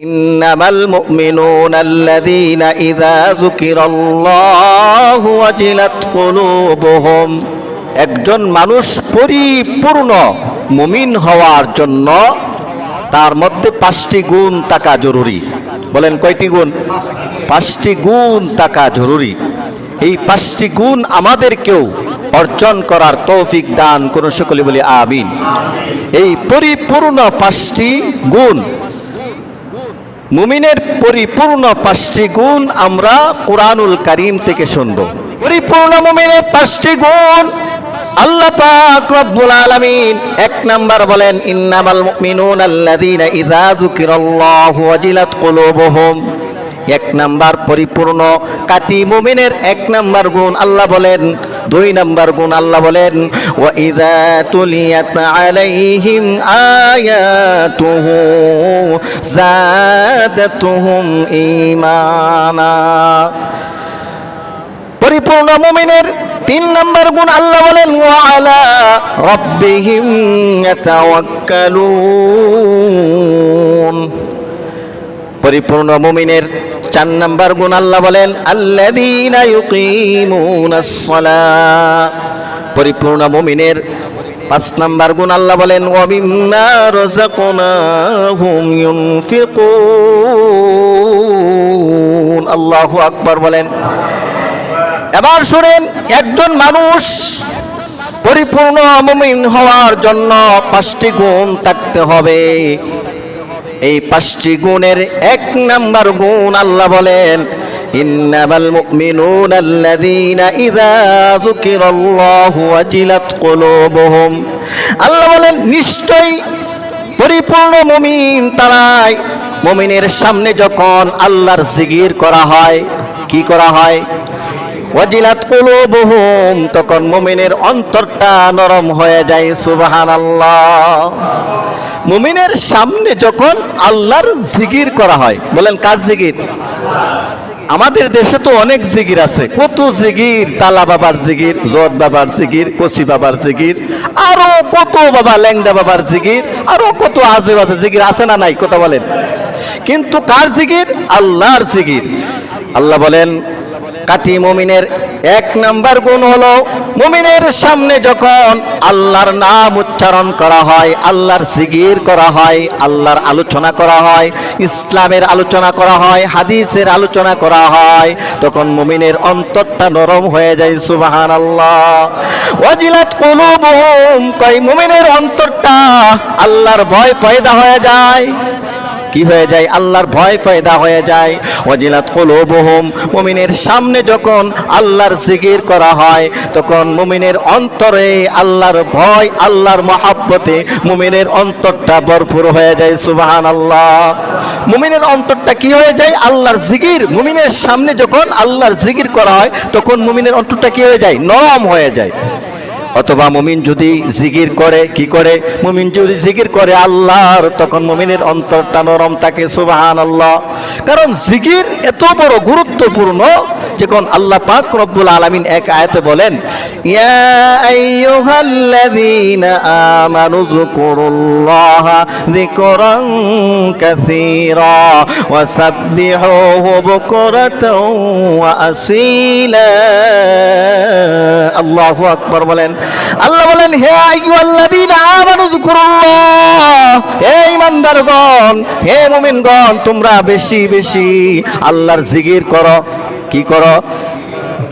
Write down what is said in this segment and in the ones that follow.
إنما المؤمنون الذين إذا ذكر الله وجلت قلوبهم একজন মানুষ পরিপূর্ণ মুমিন হওয়ার জন্য তার মধ্যে পাঁচটি গুণ থাকা জরুরি বলেন কয়টি গুণ পাঁচটি গুণ থাকা জরুরি এই পাঁচটি গুণ আমাদেরকেও অর্জন করার তৌফিক দান কোন সকলে বলি আমিন এই পরিপূর্ণ পাঁচটি গুণ মুমিনের পরিপূর্ণ পাঁচটি গুণ আমরা কোরআনুল কারিম থেকে শুনব। পরিপূর্ণ মুমিনের পাঁচটি গুণ আল্লাহ পাক রব্বুল আলামিন এক নাম্বার বলেন, ইন্নামাল মুমিনুন আল্লাযীনা ইযা যুকিরাল্লাহু ওয়াজিলাত কুলুবুহুম। এক নাম্বার পরিপূর্ণ কাটি মুমিনের এক নাম্বার গুণ আল্লাহ বলেন দুই নাম্বার গুণ আল্লাহ বলেন, ওয়া ইযা তুলিয়াত আলাইহিম আয়াতুহু জাদাতুহুম ঈমানা। পরিপূর্ণ মুমিনের তিন নম্বর গুণ আল্লাহ বলেন, ওয়া আলা রাব্বিহিম ইয়াতাওয়াক্কালুন। পরিপূর্ণ মুমিনের চার নম্বর গুণ আল্লাহ বলেন সালাহ পরিপূর্ণ মুমিনের পাঁচ নম্বর গুণ আল্লাহ বলেন আল্লাহু আকবার বলেন। এবার শুনেন, একজন মানুষ পরিপূর্ণ মুমিন হওয়ার জন্য পাঁচটি গুণ থাকতে হবে। এই পাঁচটি গুণের এক নাম্বার গুণ আল্লাহ বলেন, ইন্নামাল মুমিনুন আল্লাযীনা ইযা যুকিরাল্লাহু ওয়াজিলাত কুলুবুহুম। আল্লাহ বলেন, নিশ্চয়ই পরিপূর্ণ মুমিন তারাই মুমিনের সামনে যখন আল্লাহর জিকির করা হয়, কি করা হয়? ওয়াজিলাত কুলুবুহুম, তখন মুমিনের অন্তরটা নরম হয়ে যায়, সুবহানাল্লাহ। মুমিনের সামনে যখন আল্লাহর জিকির করা হয়, বলেন কার জিকির? আমাদের দেশে তো অনেক জিকির আছে, কত জিকির? তালা বাবার জিকির জট বাবার জিকির, কচি বাবার জিকির, আরও কত বাবা ল্যাংদা বাবার জিকির, আরও কত আজে বাজে জিকির আছে না নাই, কথা বলেন। কিন্তু কার জিকির? আল্লাহর জিকির। আল্লাহ বলেন কাটি মুমিনের এক নাম্বার গুণ হলো, মুমিনের সামনে যখন আল্লাহর নাম উচ্চারণ করা হয়, আল্লাহর জিকির করা হয়, আল্লাহর আলোচনা করা হয়, ইসলামের আলোচনা করা হয়, হাদিসের আলোচনা করা হয়, তখন মুমিনের অন্তরটা নরম হয়ে যায় সুবাহান আল্লাহ ওয়াজিলাত কুলুবুহুম কই মুমিনের অন্তরটা আল্লাহর ভয় পয়দা হয়ে যায়। কি হয়ে যায়? আল্লাহর ভয় পয়দা হয়ে যায়। ওয়াজিলাত কুলুবুহুম। মুমিনের সামনে যখন আল্লাহর জিকির করা হয়, তখন মুমিনের অন্তরে আল্লাহর ভয়, আল্লাহর মহাব্বতে মুমিনের অন্তরটা ভরপুর হয়ে যায়। সুবাহান আল্লাহ মুমিনের অন্তরটা কি হয়ে যায়? আল্লাহর জিকির। মুমিনের সামনে যখন আল্লাহর জিকির করা হয়, তখন মুমিনের অন্তরটা কি হয়ে যায়? নরম হয়ে যায়। অথবা মুমিন যদি জিকির করে, কি করে? মুমিন যদি জিকির করে আল্লাহর, তখন মুমিনের অন্তরটা নরম থাকে সুবাহান আল্লাহ কারণ জিকির এত বড় গুরুত্বপূর্ণ যখন আল্লাহ পাক রব্বুল আলামিন এক আয়াতে বলেন আল্লাহু আকবার বলেন আল্লাহ বলেন, হে আইয়ুহাল্লাযীনা আমানু যকুরুল্লাহ। হে ঈমানদারগণ, হে মুমিনগণ, তোমরা বেশি বেশি আল্লাহর জিকির করো। কি করো?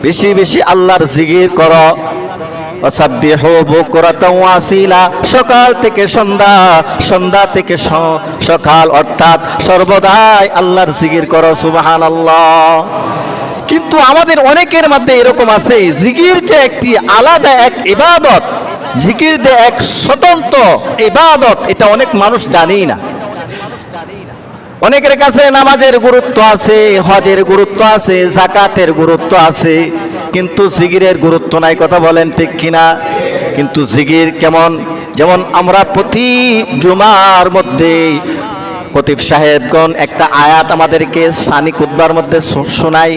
বেশি বেশি আল্লাহর জিকির করো। সকাল থেকে সন্ধ্যা সন্ধ্যা থেকে সকাল অর্থাৎ সর্বদাই আল্লাহর জিকির করো, সুবহানাল্লাহ। কিন্তু আমাদের অনেকের মধ্যে এরকম আছে। জিকির যে একটি আলাদা এক ইবাদত, জিকির যে এক স্বতন্ত্র ইবাদত, এটা অনেক মানুষ জানেই না। অনেকের কাছে নামাজের গুরুত্ব আছে, হজের গুরুত্ব আছে, জাকাতের গুরুত্ব আছে, কিন্তু জিগিরের গুরুত্ব নাই, কথা বলেন ঠিক কিনা? কিন্তু জিগির কেমন? যেমন আমরা প্রতি জুমার মধ্যে কতিব সাহেবগণ, একটা আয়াত আমাদেরকে সানি কুতবার মধ্যে শোনাই।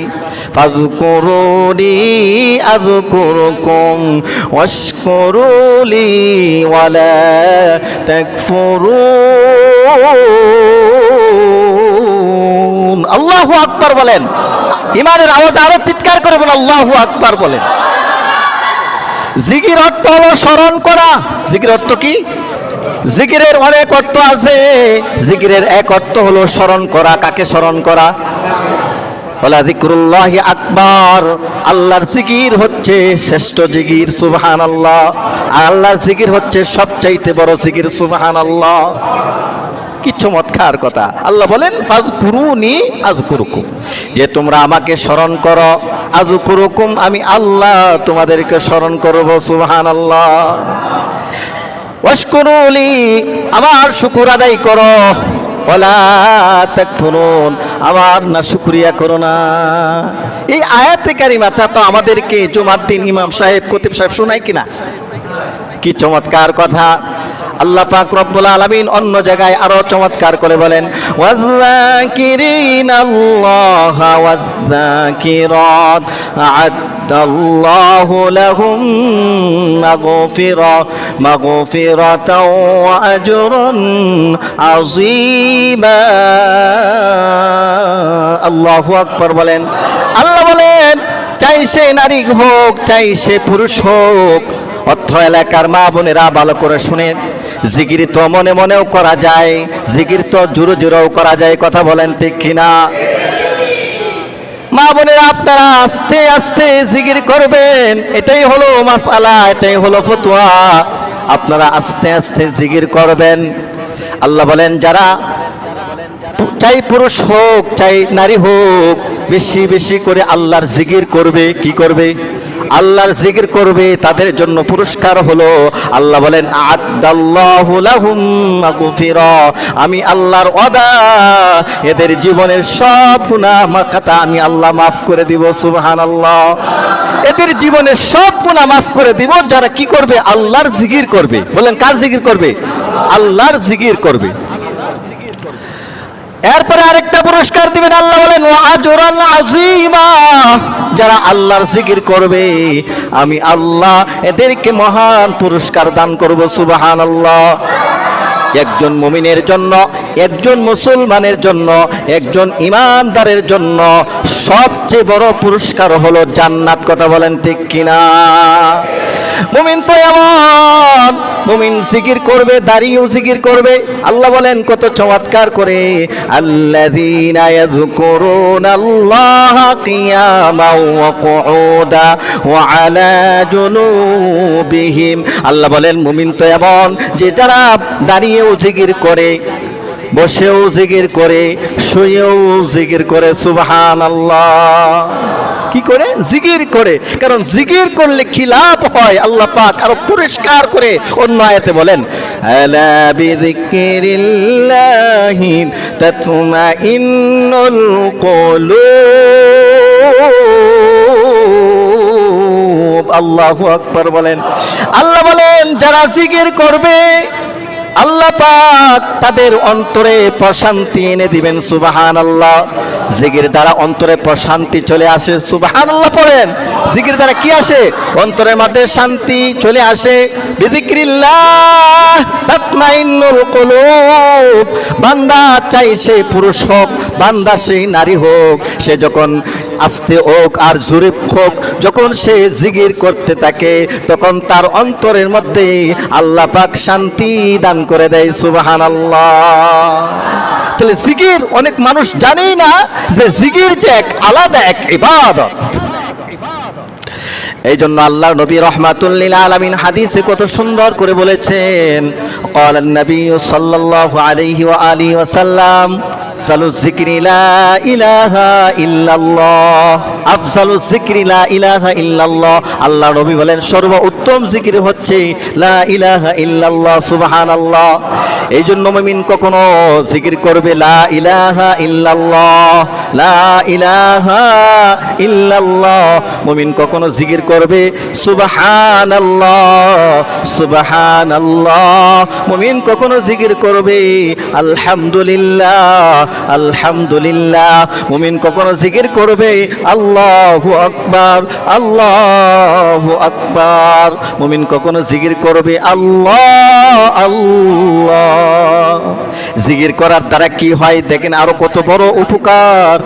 ফাজকুরুনি আযকুরুকুম, ওয়াশকুরুলি ওয়ালা তাকফুরুন। আল্লাহু আকবার বলেন। ইমানের আওয়াজ আরও চিৎকার করে বলেন, আল্লাহু আকবার বলেন। জিকির অর্থ হলো স্মরণ করা। জিকির অর্থ কি? জিকিরের অনেক অর্থ আছে। জিকিরের এক অর্থ হলো স্মরণ করা। কাকে স্মরণ করা? বলা জিক্রুল্লাহ আকবার। আল্লাহর জিকির হচ্ছে শ্রেষ্ঠ জিকির সুবহান আল্লাহ আল্লাহর জিকির হচ্ছে সবচাইতে বড় জিকির সুবহান আল্লাহ কি চমৎকার কথা। আল্লাহ বলেন ফাজ কুরুনি আজ কুরুকুম যে তোমরা আমাকে স্মরণ করো আজ কুরুকুম আমি আল্লাহ তোমাদেরকে স্মরণ করব সুবহান আল্লাহ আমার শুকুর আদায় করো। আমার না শুকরিয়া করো না। এই আয়াতে কারিমাটা তো আমাদেরকে জুমার দিন ইমাম সাহেব, কতিব সাহেব শোনায় কিনা? কি চমৎকার কথা। আল্লাহ পাক রব্বুল আলামিন অন্য জায়গায় আরও চমৎকার করে বলেন ওয়াযাকিরিন আল্লাহ ওয়াযাকিরাত আ'আদ্দাল্লাহু লাহুম মাগফিরা, মাগফিরাতাও ওয়া আজরান আযীমা। আল্লাহু বলেন। আল্লাহ বলেন, চাই সে নারী হোক, চাই সে পুরুষ হোক, অত্র এলাকার মা বোনেরা ভালো করে শুনেন। জিকির তো মনে মনেও করা যায়, জিকির তো জোরে জোরেও করা যায়, কথা বলেন ঠিক কিনা? মা বোনেরা, আপনারা আস্তে আস্তে জিকির করবেন, এটাই হলো মাসালা এটাই হলো ফতুয়া। আপনারা আস্তে আস্তে জিকির করবেন। আল্লাহ বলেন, যারা চাই পুরুষ হোক, চাই নারী হোক, বেশি বেশি করে আল্লাহর জিকির করবে, কি করবে? আল্লাহর জিকির করবে, তাদের জন্য পুরস্কার হলো। আল্লাহ বলেন আমি আল্লাহর ওয়াদা, এদের জীবনের সব গুনাহ মাখাতা আমি আল্লাহ মাফ করে দিব সুহান আল্লাহ এদের জীবনের সব গুনাহ মাফ করে দিব, যারা কি করবে? আল্লাহর জিকির করবে। বলেন, কার জিকির করবে? আল্লাহর জিকির করবে। এরপরে আরেকটা পুরস্কার দিবেন, আল্লাহ বলেন যারা আল্লাহর জিকির করবে, আমি আল্লাহ এদেরকে মহান পুরস্কার দান করব, সুবহানাল্লাহ। একজন মুমিনের জন্য, একজন মুসলমানের জন্য, একজন ইমানদারের জন্য সবচেয়ে বড় পুরস্কার হলো জান্নাত। কথা বলেন ঠিক কিনা? মুমিন তো এমন, মুমিন জিকির করবে, দাঁড়িয়েও জিকির করবে। আল্লাহ বলেন, কত চমৎকার করে আল্লাহ আল্লাহ বলেন, মুমিন তো এমন, যে যারা দাঁড়িয়েও জিগির করে, বসেও জিগির করে, শুয়েও জিগির করে সুবহান আল্লাহ কি করে? জিগির করে। কারণ জিগির করলে লাভ হয়, আল্লাহ পাক আরও পুরস্কার করে অন্য আয়াতে বলেন, আলা বিযিকরিল্লাহি তাতমাইন্নুল কুলুব। আল্লাহু আকবার বলেন। আল্লাহ বলেন, যারা জিকির করবে আল্লাহ পাক তাদের অন্তরে প্রশান্তি এনে দিবেন সুবাহান আল্লাহ জিকির দ্বারা অন্তরে প্রশান্তি চলে আসে সুবাহান আল্লাহ পড়েন। জিকির দ্বারা কি আসে? অন্তরের মধ্যে শান্তি চলে আসে। বান্দা চাই সে পুরুষ হোক, বান্দা সেই নারী হোক। সে যখন আস্তে হোক আর জোরে হোক যখন সে জিকির করতে থাকে তখন তার অন্তরের মধ্যে আল্লাহ পাক শান্তি দান করে দেয় সুবাহান আল্লাহ তাহলে জিকির অনেক মানুষ জানেই না যে জিকির যে এক আলাদা এক ইবাদত এই জন্য আল্লাহ নবী রহমাতুল্লিল আলমিন হাদিসে কত সুন্দর করে বলেছেন قال النبي صلى الله عليه وآله وسلم আফজালু যিকরি লা ইলাহা ইল্লাল্লাহ, আফজালু যিকরি লা ইলাহা ইল্লাল্লাহ। আল্লাহ নবী সর্ব উত্তম জিকির হচ্ছে লা ইলাহা ইল্লাল্লাহ, সুবহানাল্লাহ। এই জন্য মুমিন কখনো জিকির করবে লা ইলাহা ইল্লাল্লাহ, লা ইলাহা ইল্লাল্লাহ। মুমিন কখনো জিকির করবে সুবহানাল্লাহ সুবহানাল্লাহ। মমিন কখনো জিকির করবে আলহামদুলিল্লাহ আলহামদুলিল্লাহ। মুমিন কখনো জিকির করবে? আল্লাহু আকবার আল্লাহু আকবার। মুমিন কখনো জিকির করবে? আল্লাহ আল্লাহ। জিকির করার দ্বারা কি হয়? দেখেন আরও কত বড় উপকার।